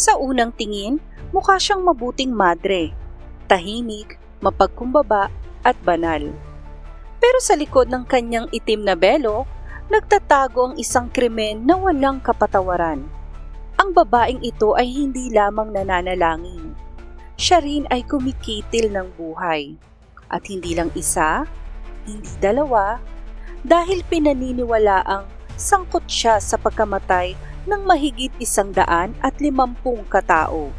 Sa unang tingin, mukha siyang mabuting madre. Tahimik, mapagkumbaba at banal. Pero sa likod ng kanyang itim na belo, nagtatago ang isang krimen na walang kapatawaran. Ang babaeng ito ay hindi lamang nananalangin. Siya rin ay kumikitil ng buhay. At hindi lang isa, hindi dalawa, dahil pinaniniwala ang sangkot siya sa pagkamatay ng mahigit isang daan at limampung katao.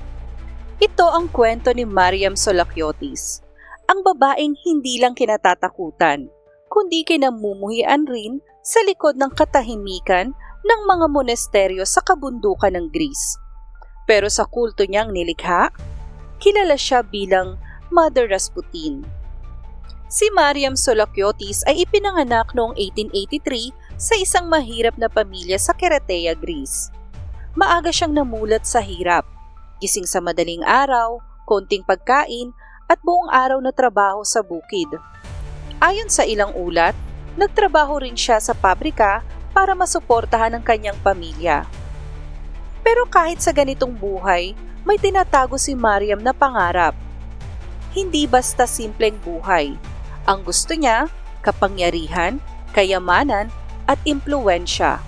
Ito ang kwento ni Mariam Solakiotis, ang babaeng hindi lang kinatatakutan, kundi kinamumuhian rin sa likod ng katahimikan ng mga monasteryo sa kabundukan ng Greece. Pero sa kulto niyang nilikha, kilala siya bilang Mother Rasputin. Si Mariam Solakiotis ay ipinanganak noong 1883 sa isang mahirap na pamilya sa Keratea, Greece. Maaga siyang namulat sa hirap, gising sa madaling araw, konting pagkain, at buong araw na trabaho sa bukid. Ayon sa ilang ulat, nagtrabaho rin siya sa pabrika para masuportahan ang kanyang pamilya. Pero kahit sa ganitong buhay, may tinatago si Mariam na pangarap. Hindi basta simpleng buhay. Ang gusto niya, kapangyarihan, kayamanan, at impluensya.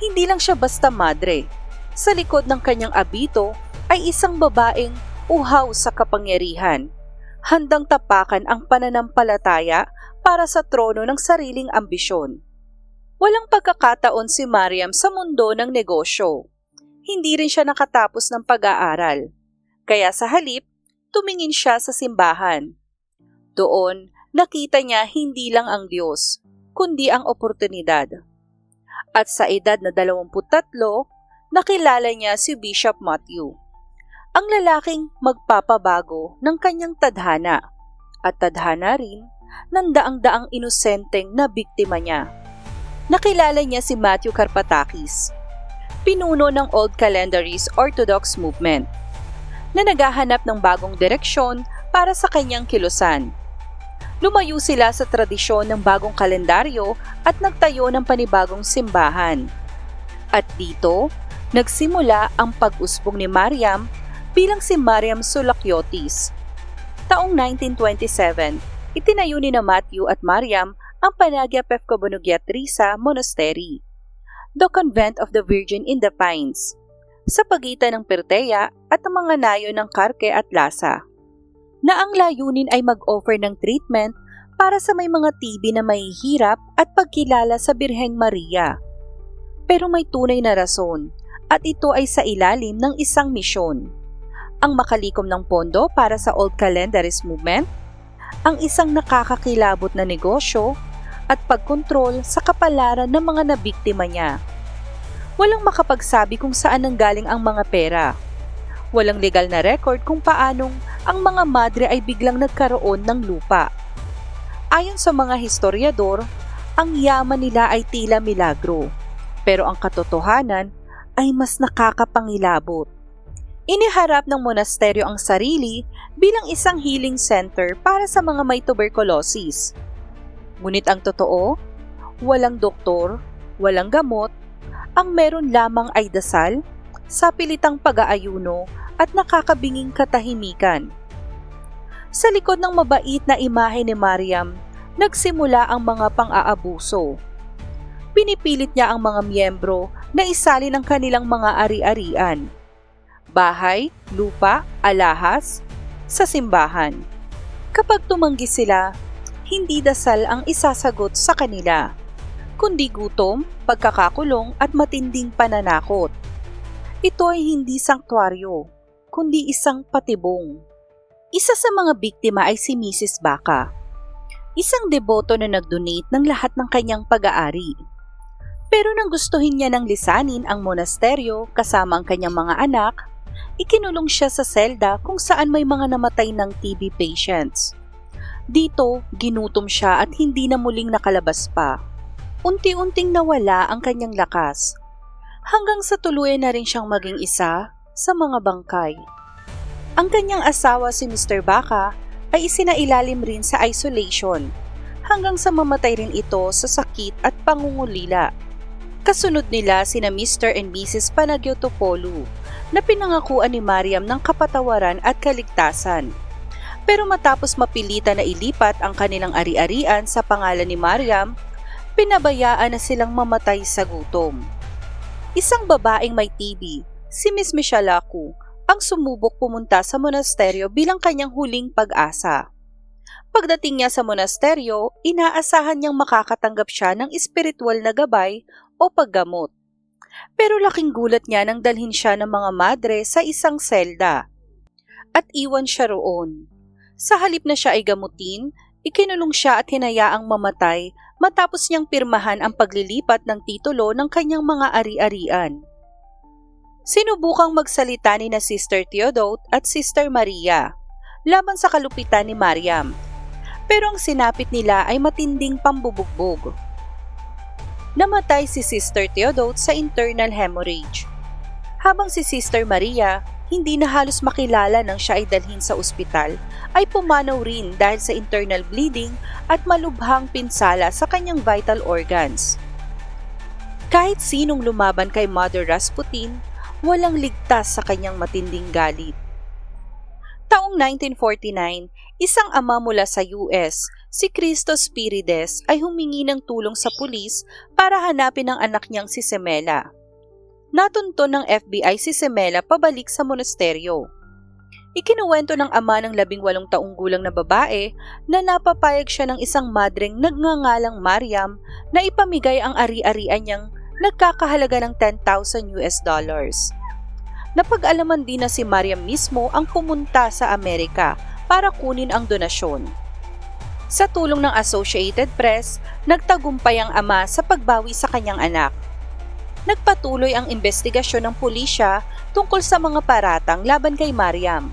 Hindi lang siya basta madre. Sa likod ng kanyang abito ay isang babaeng uhaw sa kapangyarihan, handang tapakan ang pananampalataya para sa trono ng sariling ambisyon. Walang pagkakataon si Mariam sa mundo ng negosyo. Hindi rin siya nakatapos ng pag-aaral. Kaya sa halip, tumingin siya sa simbahan. Doon, nakita niya hindi lang ang Diyos, kundi ang oportunidad. At sa edad na 23, nakilala niya si Bishop Matthew, ang lalaking magpapabago ng kanyang tadhana at tadhana rin ng daang-daang inosenteng na biktima niya. Nakilala niya si Matthew Karpatakis, pinuno ng Old Calendarist Orthodox Movement, na naghahanap ng bagong direksyon para sa kanyang kilusan. Lumayo sila sa tradisyon ng bagong kalendaryo at nagtayo ng panibagong simbahan. At dito, nagsimula ang pag-usbong ni Mariam bilang si Mariam Sulakiotis. Taong 1927, itinayo ni na Matthew at Mariam ang Panagia Pefcobonugia Trisa Monastery, the Convent of the Virgin in the Pines, sa pagitan ng Pertea at ang mga nayo ng Karke at Lasa na ang layunin ay mag-offer ng treatment para sa may mga TB na mahihirap at pagkilala sa Birheng Maria. Pero may tunay na rason at ito ay sa ilalim ng isang misyon. Ang makalikom ng pondo para sa Old Calendarist Movement, ang isang nakakakilabot na negosyo at pagkontrol sa kapalaran ng mga nabiktima niya. Walang makapagsabi kung saan nanggaling ang mga pera Walang legal na record kung paanong ang mga madre ay biglang nagkaroon ng lupa. Ayon sa mga historiador, ang yaman nila ay tila milagro, pero ang katotohanan ay mas nakakapangilabot. Iniharap ng monasteryo ang sarili bilang isang healing center para sa mga may tuberculosis. Ngunit ang totoo, walang doktor, walang gamot, ang meron lamang ay dasal, sa pilitang pag-aayuno at nakakabinging katahimikan. Sa likod ng mabait na imahe ni Mariam, nagsimula ang mga pang-aabuso. Pinipilit niya ang mga miyembro na isali ng kanilang mga ari-arian. Bahay, lupa, alahas, sa simbahan. Kapag tumanggi sila, hindi dasal ang isasagot sa kanila, kundi gutom, pagkakakulong at matinding pananakot. Ito ay hindi sanktuaryo, kundi isang patibong. Isa sa mga biktima ay si Mrs. Baka, isang deboto na nag-donate ng lahat ng kanyang pag-aari. Pero nang gustuhin niya ng lisanin ang monasteryo kasama ang kanyang mga anak, ikinulong siya sa selda kung saan may mga namatay ng TB patients. Dito, ginutom siya at hindi na muling nakalabas pa. Unti-unting nawala ang kanyang lakas hanggang sa tuluyan na rin siyang maging isa sa mga bangkay. Ang kanyang asawa si Mr. Baka ay isinailalim rin sa isolation hanggang sa mamatay rin ito sa sakit at pangungulila. Kasunod nila sina Mr. and Mrs. Panagiotopoulos na pinangakuan ni Mariam ng kapatawaran at kaligtasan. Pero matapos mapilitan na ilipat ang kanilang ari-arian sa pangalan ni Mariam, pinabayaan na silang mamatay sa gutom. Isang babaeng may TB, si Miss Michelle Aku, ang sumubok pumunta sa monasteryo bilang kanyang huling pag-asa. Pagdating niya sa monasteryo, inaasahan niyang makakatanggap siya ng espiritual na gabay o paggamot. Pero laking gulat niya nang dalhin siya ng mga madre sa isang selda. At iwan siya roon. Sa halip na siya ay gamutin, ikinulong siya at hinayaang mamatay matapos niyang pirmahan ang paglilipat ng titulo ng kanyang mga ari-arian. Sinubukang magsalita ni na Sister Theodote at Sister Maria laban sa kalupitan ni Mariam. Pero ang sinapit nila ay matinding pambubugbog. Namatay si Sister Theodote sa internal hemorrhage. Habang si Sister Maria hindi na halos makilala nang siya ay dalhin sa ospital, ay pumanaw rin dahil sa internal bleeding at malubhang pinsala sa kanyang vital organs. Kahit sinong lumaban kay Mother Rasputin, walang ligtas sa kanyang matinding galit. Taong 1949, isang ama mula sa US, si Cristo Spirides ay humingi ng tulong sa pulis para hanapin ang anak niyang si Semela natunto ng FBI si Semela pabalik sa monasteryo. Ikinuwento ng ama ng labing walong taong gulang na babae na napapayag siya ng isang madreng nagngangalang Mariam na ipamigay ang ari-arian niyang nagkakahalaga ng 10,000 US dollars. Napag-alaman din na si Mariam mismo ang pumunta sa Amerika para kunin ang donasyon. Sa tulong ng Associated Press, nagtagumpay ang ama sa pagbawi sa kanyang anak nagpatuloy ang investigasyon ng pulisya tungkol sa mga paratang laban kay Mariam.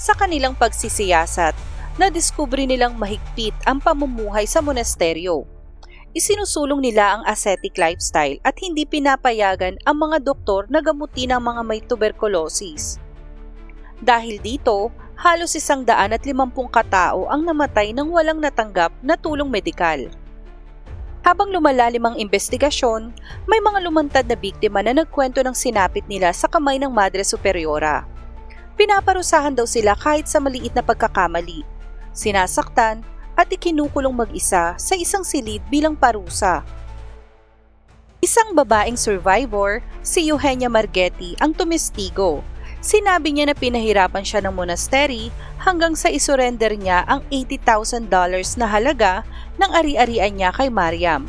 Sa kanilang pagsisiyasat, nadiskubre nilang mahigpit ang pamumuhay sa monasteryo. Isinusulong nila ang ascetic lifestyle at hindi pinapayagan ang mga doktor na gamutin ang mga may tuberculosis. Dahil dito, halos isang daan at limampung katao ang namatay nang walang natanggap na tulong medikal. Habang lumalalim ang investigasyon, may mga lumantad na biktima na nagkwento ng sinapit nila sa kamay ng Madre Superiora. Pinaparusahan daw sila kahit sa maliit na pagkakamali. Sinasaktan at ikinukulong mag-isa sa isang silid bilang parusa. Isang babaeng survivor, si Eugenia Margetti, ang tumestigo. Sinabi niya na pinahirapan siya ng monastery hanggang sa isurrender niya ang $80,000 na halaga ng ari-arian niya kay Mariam.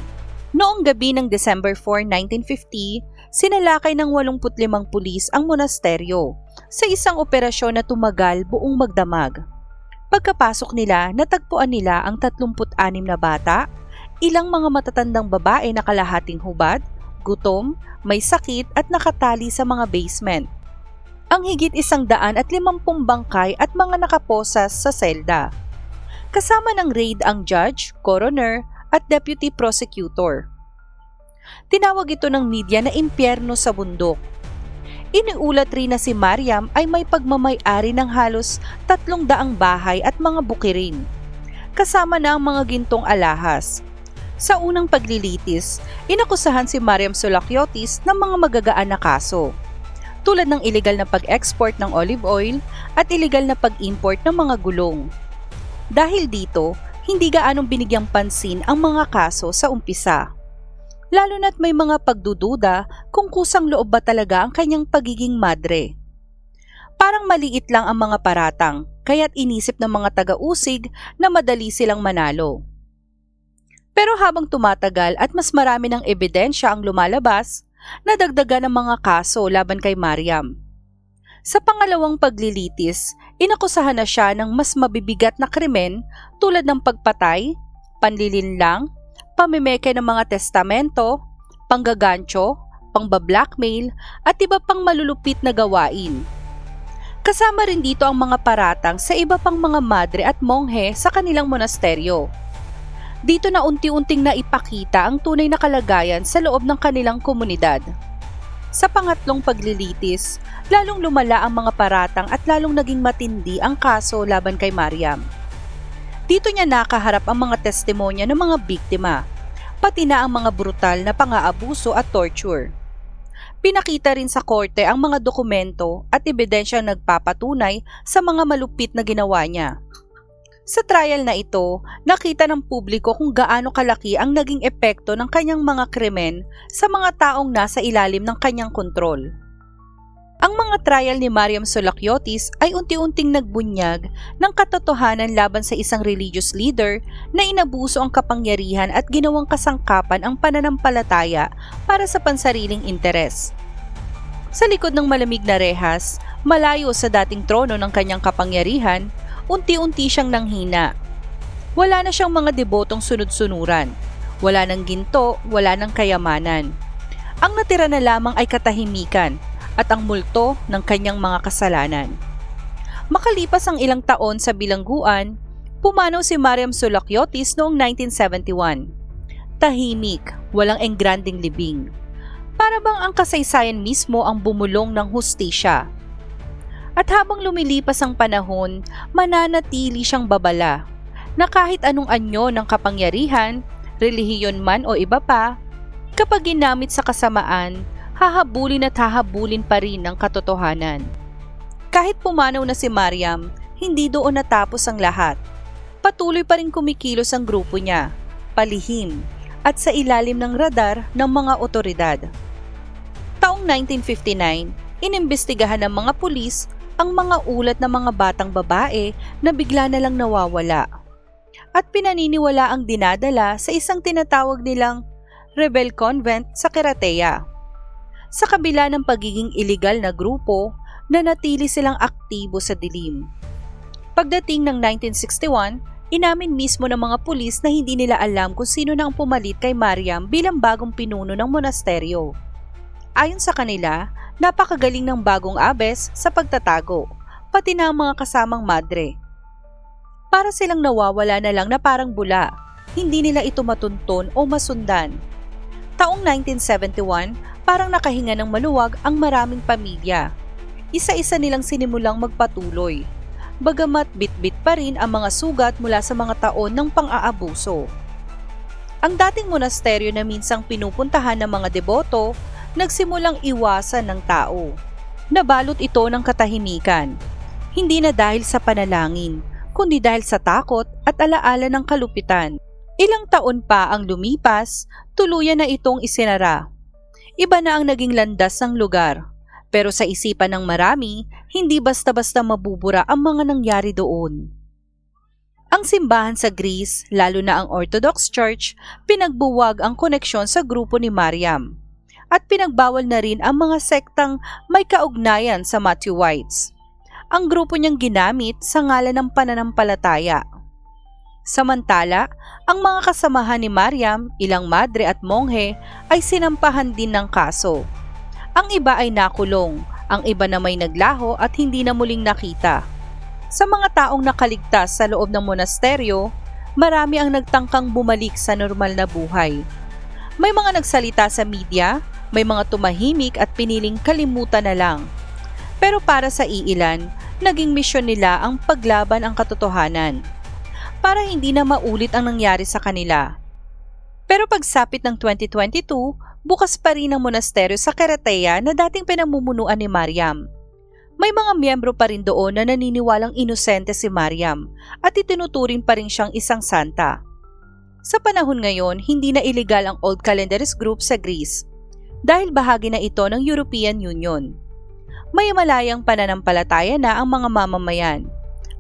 Noong gabi ng December 4, 1950, sinalakay ng 85 pulis ang monasteryo sa isang operasyon na tumagal buong magdamag. Pagkapasok nila, natagpuan nila ang 36 na bata, ilang mga matatandang babae na kalahating hubad, gutom, may sakit at nakatali sa mga basement. Ang higit isang daan at limampung bangkay at mga nakaposas sa selda. Kasama ng raid ang judge, coroner, at deputy prosecutor. Tinawag ito ng media na impyerno sa bundok. Iniulat rin na si Mariam ay may pagmamay-ari ng halos tatlong daang bahay at mga bukirin. Kasama na ang mga gintong alahas. Sa unang paglilitis, inakusahan si Mariam Sulakiotis ng mga magagaan na kaso tulad ng illegal na pag-export ng olive oil at illegal na pag-import ng mga gulong. Dahil dito, hindi gaanong binigyang pansin ang mga kaso sa umpisa. Lalo na't may mga pagdududa kung kusang loob ba talaga ang kanyang pagiging madre. Parang maliit lang ang mga paratang, kaya't inisip ng mga taga-usig na madali silang manalo. Pero habang tumatagal at mas marami ng ebidensya ang lumalabas, nadagdagan ang mga kaso laban kay Mariam. Sa pangalawang paglilitis, inakusahan na siya ng mas mabibigat na krimen tulad ng pagpatay, panlilinlang, pamimeke ng mga testamento, panggagancho, pangbablackmail, at iba pang malulupit na gawain. Kasama rin dito ang mga paratang sa iba pang mga madre at monghe sa kanilang monasteryo. Dito na unti-unting naipakita ang tunay na kalagayan sa loob ng kanilang komunidad. Sa pangatlong paglilitis, lalong lumala ang mga paratang at lalong naging matindi ang kaso laban kay Mariam. Dito niya nakaharap ang mga testimonya ng mga biktima, pati na ang mga brutal na pang-aabuso at torture. Pinakita rin sa korte ang mga dokumento at ebidensyang nagpapatunay sa mga malupit na ginawa niya. Sa trial na ito, nakita ng publiko kung gaano kalaki ang naging epekto ng kanyang mga krimen sa mga taong nasa ilalim ng kanyang kontrol. Ang mga trial ni Mariam Solakiotis ay unti-unting nagbunyag ng katotohanan laban sa isang religious leader na inabuso ang kapangyarihan at ginawang kasangkapan ang pananampalataya para sa pansariling interes. Sa likod ng malamig na rehas, malayo sa dating trono ng kanyang kapangyarihan, unti-unti siyang nanghina. Wala na siyang mga debotong sunod-sunuran. Wala ng ginto, wala ng kayamanan. Ang natira na lamang ay katahimikan at ang multo ng kanyang mga kasalanan. Makalipas ang ilang taon sa bilangguan, pumanaw si Mariam Sulakiotis noong 1971. Tahimik, walang engranding libing. Para bang ang kasaysayan mismo ang bumulong ng hustisya at habang lumilipas ang panahon, mananatili siyang babala na kahit anong anyo ng kapangyarihan, relihiyon man o iba pa, kapag ginamit sa kasamaan, hahabulin at hahabulin pa rin ng katotohanan. Kahit pumanaw na si Mariam, hindi doon natapos ang lahat. Patuloy pa rin kumikilos ang grupo niya, palihim, at sa ilalim ng radar ng mga otoridad. Taong 1959, inimbestigahan ng mga pulis ang mga ulat ng mga batang babae na bigla na lang nawawala. At pinaniniwala ang dinadala sa isang tinatawag nilang Rebel Convent sa Keratea. Sa kabila ng pagiging iligal na grupo, nanatili silang aktibo sa dilim. Pagdating ng 1961, inamin mismo ng mga pulis na hindi nila alam kung sino na ang pumalit kay Mariam bilang bagong pinuno ng monasteryo. Ayon sa kanila, napakagaling ng bagong abes sa pagtatago, pati na ang mga kasamang madre. Para silang nawawala na lang na parang bula, hindi nila ito matunton o masundan. Taong 1971, parang nakahinga ng maluwag ang maraming pamilya. Isa-isa nilang sinimulang magpatuloy. Bagamat bitbit pa rin ang mga sugat mula sa mga taon ng pang-aabuso. Ang dating monasteryo na minsang pinupuntahan ng mga deboto nagsimulang iwasan ng tao. Nabalot ito ng katahimikan. Hindi na dahil sa panalangin, kundi dahil sa takot at alaala ng kalupitan. Ilang taon pa ang lumipas, tuluyan na itong isinara. Iba na ang naging landas ng lugar. Pero sa isipan ng marami, hindi basta-basta mabubura ang mga nangyari doon. Ang simbahan sa Greece, lalo na ang Orthodox Church, pinagbuwag ang koneksyon sa grupo ni Mariam at pinagbawal na rin ang mga sektang may kaugnayan sa Matthew Whites. Ang grupo niyang ginamit sa ngalan ng pananampalataya. Samantala, ang mga kasamahan ni Mariam, ilang madre at monghe ay sinampahan din ng kaso. Ang iba ay nakulong, ang iba na may naglaho at hindi na muling nakita. Sa mga taong nakaligtas sa loob ng monasteryo, marami ang nagtangkang bumalik sa normal na buhay. May mga nagsalita sa media, may mga tumahimik at piniling kalimutan na lang. Pero para sa iilan, naging misyon nila ang paglaban ang katotohanan para hindi na maulit ang nangyari sa kanila. Pero pagsapit ng 2022, bukas pa rin ang monasteryo sa Karatea na dating pinamumunuan ni Mariam. May mga miyembro pa rin doon na naniniwalang inosente si Mariam at itinuturing pa rin siyang isang santa. Sa panahon ngayon, hindi na illegal ang Old Calendaris Group sa Greece dahil bahagi na ito ng European Union. May malayang pananampalataya na ang mga mamamayan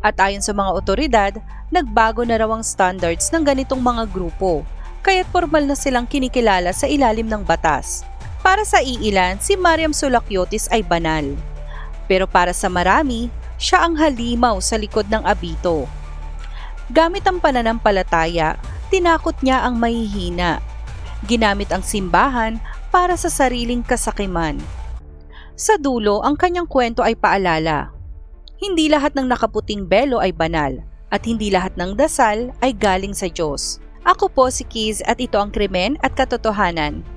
at ayon sa mga otoridad, nagbago na raw ang standards ng ganitong mga grupo, kaya't formal na silang kinikilala sa ilalim ng batas. Para sa iilan, si Mariam Sulakiotis ay banal. Pero para sa marami, siya ang halimaw sa likod ng abito. Gamit ang pananampalataya, tinakot niya ang mahihina. Ginamit ang simbahan para sa sariling kasakiman. Sa dulo, ang kanyang kwento ay paalala. Hindi lahat ng nakaputing belo ay banal at hindi lahat ng dasal ay galing sa Diyos. Ako po si Kiz at ito ang Krimen at Katotohanan.